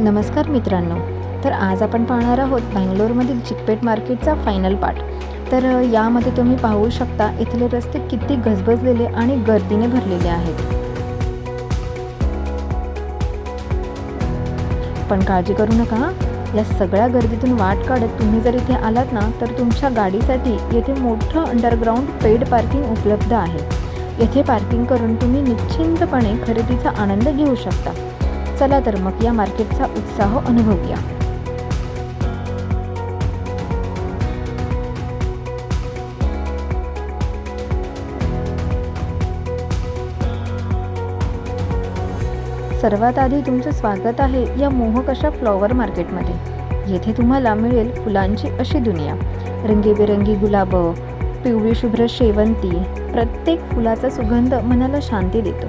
नमस्कार मित्रांनो. तर आज आपण पाहणार आहोत बँगलोरमधील चिकपेट मार्केटचा फायनल पार्ट तर यामध्ये तुम्ही पाहू शकता इथले रस्ते किती गजबजलेले आणि गर्दीने भरलेले आहेत. पण काळजी करू नका या सगळ्या गर्दीतून वाट काढत तुम्ही जर इथे आलात ना तर तुमच्या गाडीसाठी येथे मोठं अंडरग्राऊंड पेड पार्किंग उपलब्ध आहे. येथे पार्किंग करून तुम्ही निश्चिंतपणे खरेदीचा आनंद घेऊ शकता. चला तर मग या मार्केटचा उत्साह अनुभवूया. सर्वात आधी तुमचं स्वागत आहे या मोहक अशा फ्लॉवर मार्केटमध्ये. येथे तुम्हाला मिळेल फुलांची अशी दुनिया. रंगीबेरंगी गुलाब पिवळी शुभ्र शेवंती प्रत्येक फुलाचा सुगंध मनाला शांती देतो.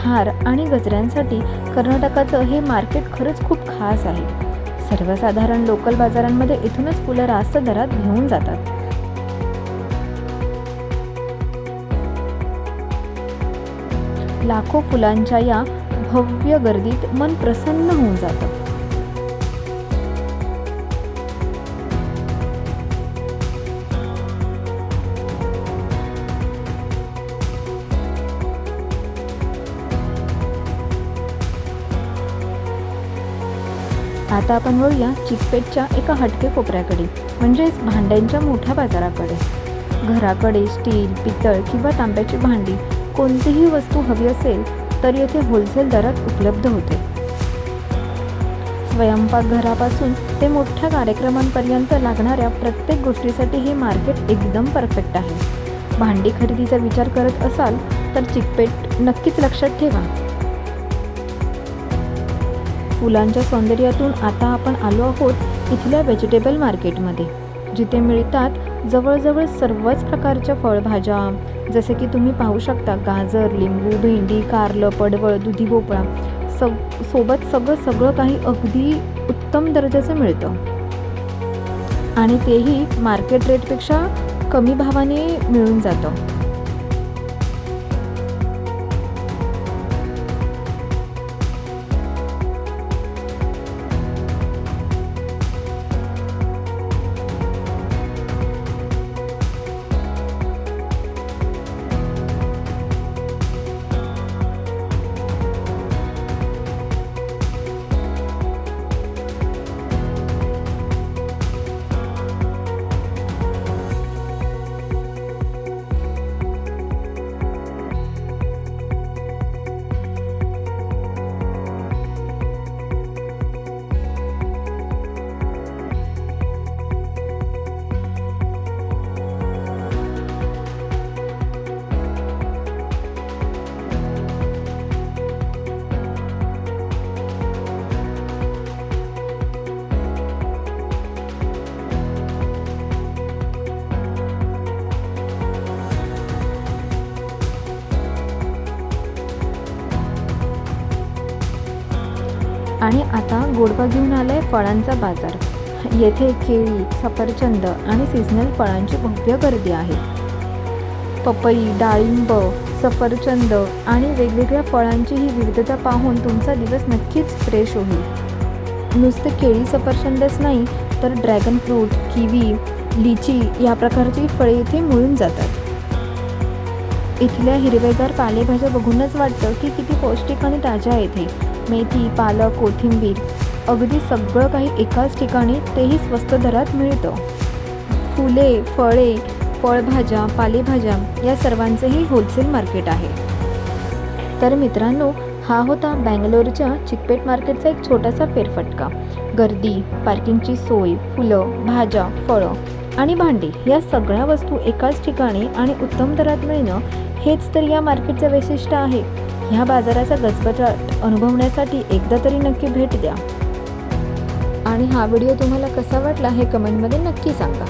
हार आणि गजऱ्यांसाठी कर्नाटकाचं हे मार्केट खरंच खूप खास आहे. सर्वसाधारण लोकल बाजारांमध्ये इथूनच फुलं रास्त दरात घेऊन जातात. लाखो फुलांच्या या भव्य गर्दीत मन प्रसन्न होऊन जातं. आता आपण वळूया चिकपेटच्या एका हटके कोपऱ्याकडे म्हणजेच भांड्यांच्या मोठ्या बाजाराकडे. घराकडे स्टील पितळ किंवा तांब्याची भांडी कोणतीही वस्तू हवी असेल तर येथे होलसेल दरात उपलब्ध होते. स्वयंपाकघरापासून ते मोठ्या कार्यक्रमांपर्यंत लागणाऱ्या प्रत्येक गोष्टीसाठी हे मार्केट एकदम परफेक्ट आहे. भांडी खरेदीचा विचार करत असाल तर चिकपेट नक्कीच लक्षात ठेवा. फुलांच्या सौंदर्यातून आता आपण आलो आहोत इथल्या व्हेजिटेबल मार्केटमध्ये जिथे मिळतात जवळजवळ सर्वच प्रकारच्या फळभाज्या. जसे की तुम्ही पाहू शकता गाजर लिंबू भेंडी कारलं पडवळ दुधी भोपळा सग सोबत सगळं सगळं काही अगदी उत्तम दर्जाचं मिळतं. आणि तेही मार्केट रेटपेक्षा कमी भावाने मिळून जातं. आणि आता गोडवा घेऊन आलाय फळांचा बाजार. येथे केळी सफरचंद आणि सीझनल फळांची भव्य गर्दी आहे. पपई डाळिंब सफरचंद आणि वेगवेगळ्या फळांची ही विविधता पाहून तुमचा दिवस नक्कीच फ्रेश होईल. नुसते केळी सफरचंदच नाही तर ड्रॅगन फ्रूट किवी लिची या प्रकारची फळे इथे मिळून जातात. इथल्या हिरवेगार पालेभाज्या बघूनच वाटतं की किती पौष्टिक आणि ताज्या आहेत हे. मेथी पालक कोथिंबीर अगदी सगळं काही एकाच ठिकाणी तेही स्वस्त दरात मिळतं. फुले फळे फळभाज्या पालेभाज्या या सर्वांचेही होलसेल मार्केट आहे. तर मित्रांनो हा होता बँगलोरच्या चिकपेट मार्केटचा एक छोटासा फेरफटका. गर्दी पार्किंगची सोय फुलं भाज्या फळं आणि भांडी या सगळ्या वस्तू एकाच ठिकाणी आणि उत्तम दरात मिळणं हेच तर या मार्केटचं वैशिष्ट्य आहे. ह्या बाजाराचा गजबजाट अनुभवण्यासाठी एकदा तरी नक्की भेट द्या. आणि हा व्हिडिओ तुम्हाला कसा वाटला हे कमेंटमध्ये नक्की सांगा.